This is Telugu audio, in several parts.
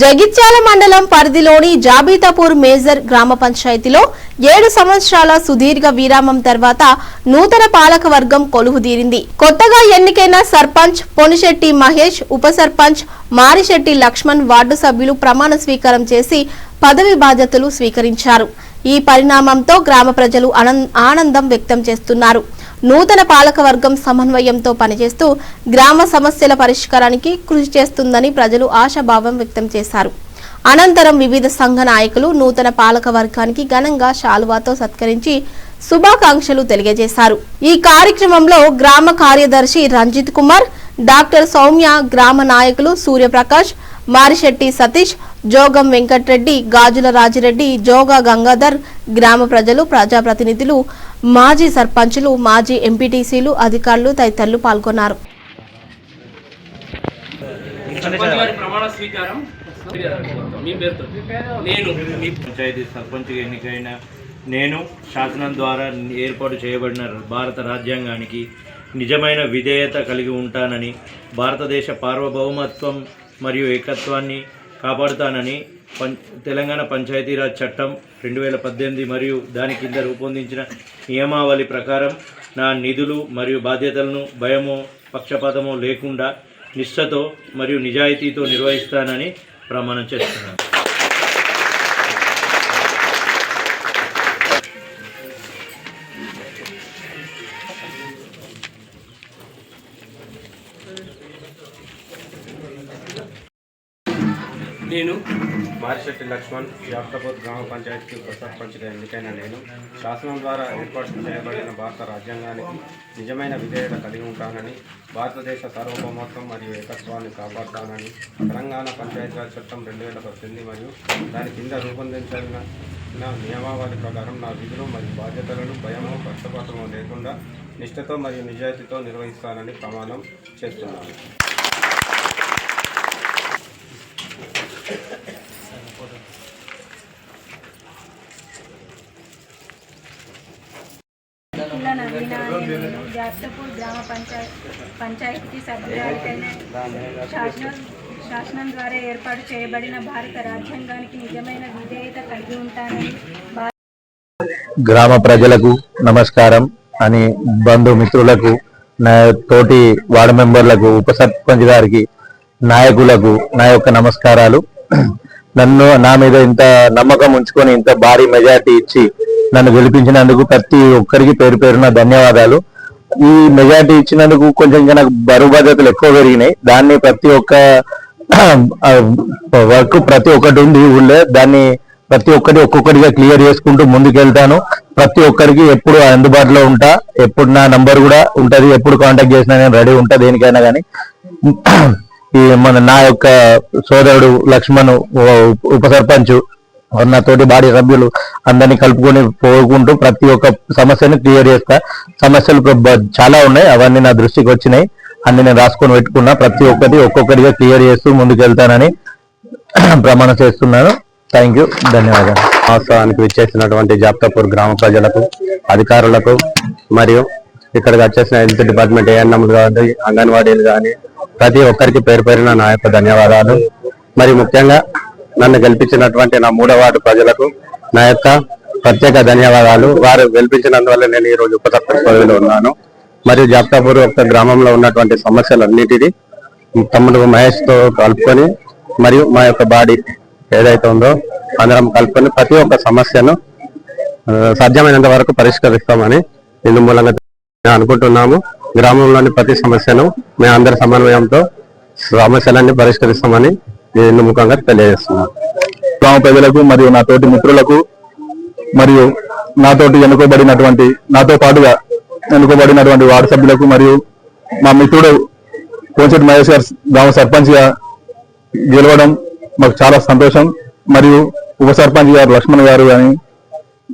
జగిత్యాల మండలం పరిధిలోని జాబితాపూర్ మేజర్ గ్రామ పంచాయతీలో ఏడు సంవత్సరాల సుదీర్ఘ విరామం తర్వాత నూతన పాలక వర్గం కొలువుదీరింది కొత్తగా ఎన్నికైన సర్పంచ్ పొనిశెట్టి మహేష్ ఉప సర్పంచ్ మారిశెట్టి లక్ష్మణ్ వార్డు సభ్యులు ప్రమాణ స్వీకారం చేసి పదవి బాధ్యతలు స్వీకరించారు. ఈ పరిణామంతో గ్రామ ప్రజలు ఆనందం వ్యక్తం చేస్తున్నారు. నూతన పాలకవర్గం సమన్వయంతో పనిచేస్తూ గ్రామ సమస్యల పరిష్కారానికి కృషి చేస్తుందని ప్రజలు ఆశాభావం వ్యక్తం చేశారు. అనంతరం వివిధ సంఘ నాయకులు నూతన పాలక వర్గానికి ఘనంగా శాలువాతో సత్కరించి శుభాకాంక్షలు తెలియజేశారు. ఈ కార్యక్రమంలో గ్రామ కార్యదర్శి రంజిత్ కుమార్ డాక్టర్ సౌమ్య గ్రామ నాయకులు సూర్యప్రకాష్ మారిశెట్టి సతీష్ జోగం వెంకట్రెడ్డి గాజుల రాజిరెడ్డి జోగా గంగాధర్ గ్రామ ప్రజలు ప్రజాప్రతినిధులు మాజీ సర్పంచులు మాజీ ఎంపీటీసీలు అధికారులు తదితరులు పాల్గొన్నారు. నేను. మీ పంచాయతీ సర్పంచ్ ఎన్నికైన నేను శాసనం ద్వారా ఏర్పాటు చేయబడిన భారత రాజ్యాంగానికి నిజమైన విధేయత కలిగి ఉంటానని భారతదేశ సార్వభౌమత్వం మరియు ఏకత్వాన్ని కాపాడుతానని పం తెలంగాణ పంచాయతీరాజ్ చట్టం రెండు వేల పద్దెనిమిది మరియు దాని కింద రూపొందించిన నియమావళి ప్రకారం నా నిధులు మరియు బాధ్యతలను భయమో పక్షపాతమో లేకుండా నిష్ఠతో మరియు నిజాయితీతో నిర్వహిస్తానని ప్రమాణం చేస్తున్నాను. నేను మారిశెట్టి లక్ష్మణ్ యాప్తపూర్ గ్రామ పంచాయతీకి ఉప సర్పంచ్గా ఎన్నికైన నేను. శాసనం ద్వారా ఏర్పాటు చేయబడిన భారత రాజ్యాంగానికి నిజమైన విధేయత కలిగి ఉంటానని భారతదేశ సార్వభౌమత్వం మరియు ఏకత్వాన్ని కాపాడుతానని తెలంగాణ పంచాయతీరాజ్ చట్టం రెండు వేల పద్దెనిమిది మరియు దాని కింద రూపొందించిన నా నియమావళి ప్రకారం నా విధులు మరియు బాధ్యతలను భయము పక్షపాతమో లేకుండా నిష్ఠతో మరియు నిజాయితీతో నిర్వహిస్తానని ప్రమాణం చేస్తున్నాను. పిల్ల నవీన జాతపూర్ గ్రామ పంచాయత్ పంచాయతీ సభ్యురాలికైన శాసనం శాసనం ద్వారా ఏర్పాటు చేయబడిన భారత రాజ్యాంగానికి నిజమైన విధేయత కలిగి ఉంటానని గ్రామ ప్రజలకు నమస్కారం అని బంధుమిత్రులకు తోటి వార్డు మెంబర్లకు ఉప సర్పంచ్ గారికి నాయకులకు నా యొక్క నమస్కారాలు. నన్ను నా మీద ఇంత నమ్మకం ఉంచుకొని ఇంత భారీ మెజార్టీ ఇచ్చి నన్ను గెలిపించినందుకు ప్రతి ఒక్కరికి పేరు పేరున ధన్యవాదాలు. ఈ మెజార్టీ ఇచ్చినందుకు కొంచెం నాకు బరువు బాధ్యతలు ఎక్కువ పెరిగినాయి. దాన్ని ప్రతి ఒక్క వర్క్ ప్రతి ఒక్కటి ఉంది ఊళ్ళో. దాన్ని ప్రతి ఒక్కటి ఒక్కొక్కటిగా క్లియర్ చేసుకుంటూ ముందుకెళ్తాను. ప్రతి ఒక్కరికి ఎప్పుడు అందుబాటులో ఉంటా ఎప్పుడు నా నంబర్ కూడా ఉంటది ఎప్పుడు కాంటాక్ట్ చేసినా నేను రెడీ ఉంటా దేనికైనా కానీ. ఈ మన నా యొక్క సోదరుడు లక్ష్మణ్ ఉప సర్పంచ్ నా తోటి బాడీ సభ్యులు అందరినీ కలుపుకొని పోకుంటూ ప్రతి ఒక్క సమస్యను క్లియర్ చేస్తా. సమస్యలు చాలా ఉన్నాయి. అవన్నీ నా దృష్టికి వచ్చినాయి. అన్ని నేను రాసుకొని పెట్టుకున్నా. ప్రతి ఒక్కటి ఒక్కొక్కటిగా క్లియర్ చేస్తూ ముందుకెళ్తానని ప్రమాణం చేస్తున్నాను. Thank you. ధన్యవాదాలు. వాస్తవానికి విచ్చేసినటువంటి జాప్తాపూర్ గ్రామ ప్రజలకు అధికారులకు మరియు ఇక్కడికి వచ్చేసిన హెల్త్ డిపార్ట్మెంట్ ఏఎన్ఎంలు కానీ అంగన్వాడీలు కానీ ప్రతి ఒక్కరికి పేరు పేరున నా యొక్క ధన్యవాదాలు. మరి ముఖ్యంగా నన్ను గెలిపించినటువంటి నా మూడో వార్డు ప్రజలకు నా యొక్క ప్రత్యేక ధన్యవాదాలు. వారు గెలిపించినందువల్ల నేను ఈ రోజు ఉప పదవిలో ఉన్నాను. మరియు జాప్తాపూర్ యొక్క గ్రామంలో ఉన్నటువంటి సమస్యలన్నిటినీ తమ్ముడు మహేష్తో కలుపుకొని మరియు మా యొక్క బాడీ ఏదైతే ఉందో అందరం కలుపుకొని ప్రతి ఒక్క సమస్యను సాధ్యమైనంత వరకు పరిష్కరిస్తామని ఇందు మూలంగా అనుకుంటున్నాము. గ్రామంలోని ప్రతి సమస్యను మేము అందరి సమన్వయంతో సమస్యలన్నీ పరిష్కరిస్తామని నేను ముఖంగా తెలియజేస్తున్నాను గ్రామ ప్రజలకు మరియు నా తోటి మిత్రులకు మరియు నాతోటి ఎన్నుకోబడినటువంటి నాతో పాటుగా ఎన్నుకోబడినటువంటి వార్డు సభ్యులకు మరియు మా మిత్రుడు కోంచెట్ మహేష్ గారు గ్రామ సర్పంచ్గా గెలవడం మాకు చాలా సంతోషం. మరియు ఉప సర్పంచ్ గారు లక్ష్మణ్ గారు కానీ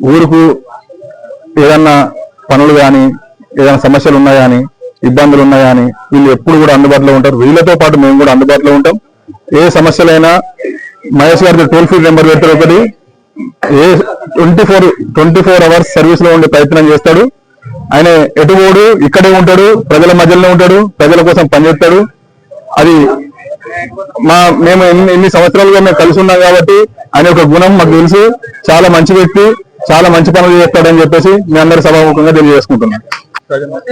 ఊరుకు ఏదన్నా పనులు కానీ ఏదైనా సమస్యలు ఉన్నాయా అని ఇబ్బందులు ఉన్నాయా అని వీళ్ళు ఎప్పుడు కూడా అందుబాటులో ఉంటారు. వీళ్ళతో పాటు మేము కూడా అందుబాటులో ఉంటాం. ఏ సమస్యలైనా మహేష్ గారికి టోల్ ఫ్రీ నెంబర్ పెడతారు ఒకటి. ఏ twenty four twenty four hours సర్వీస్లో ఉండే ప్రయత్నం చేస్తాడు. ఆయన ఎటుపోడు ఇక్కడే ఉంటాడు ప్రజల మధ్యలోనే ఉంటాడు ప్రజల కోసం పనిచేస్తాడు అది మా మేము ఎన్ని ఎన్ని సంవత్సరాలుగా మేము కలిసి ఉన్నాం కాబట్టి ఆయన యొక్క గుణం మాకు తెలుసు. చాలా మంచి వ్యక్తి చాలా మంచి పనులు చేస్తాడని చెప్పేసి మీ అందరి సభాముఖంగా తెలియజేసుకుంటున్నాం. Pero yo.